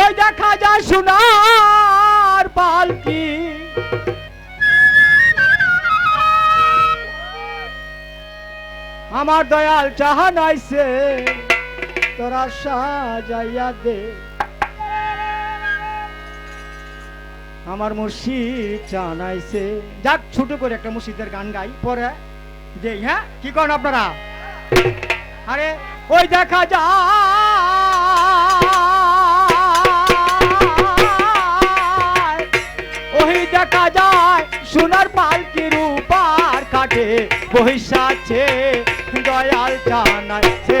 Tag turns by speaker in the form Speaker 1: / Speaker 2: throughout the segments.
Speaker 1: ওই দেখা যায় সোনার পালকি। আমার দয়াল চাহা নাইছে, তোরা সাজাইয়া দে। আমার মুর্শিদ জানাইছে যাক, ছোট করে একটা মুর্শিদের গান গাই, পরে দেই হ্যাঁ? কি করেন আপনারা? আরে, ওই দেখা যায় দেখা যায় সোনার পালকির উপার কাটে বহিষাছে দয়াল জানাইছে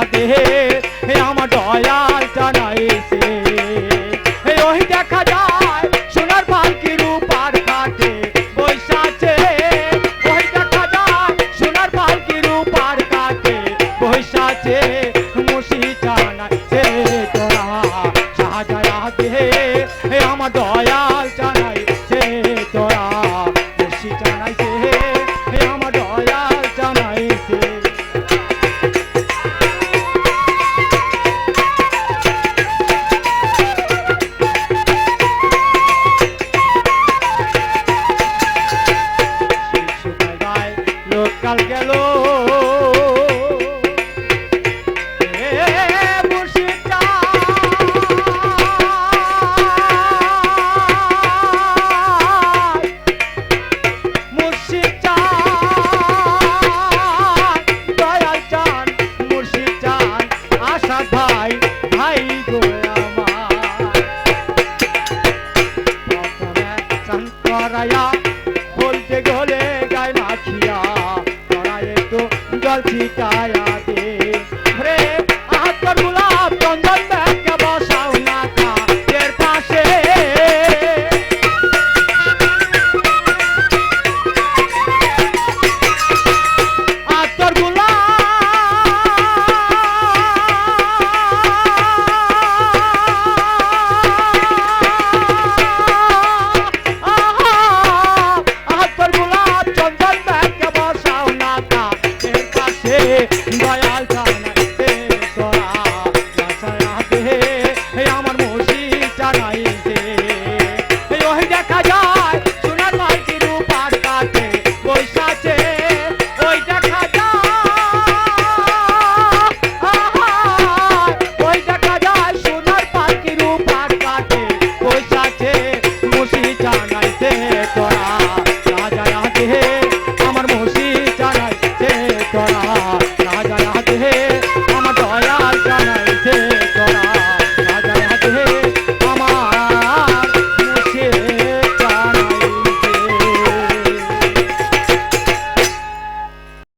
Speaker 1: সাজায়া দে হে আমার দয়াল জানাইছে ওই দেখা যায়, সোনার পালকির উপার কাটে বৈশাছে ওই দেখা যায়, সোনার পালকির উপার কাটে বৈশাছে মুসি জানাইছে তোরা সাজায়া দে হে আমার দয়াল লোকাল গেল We got it. de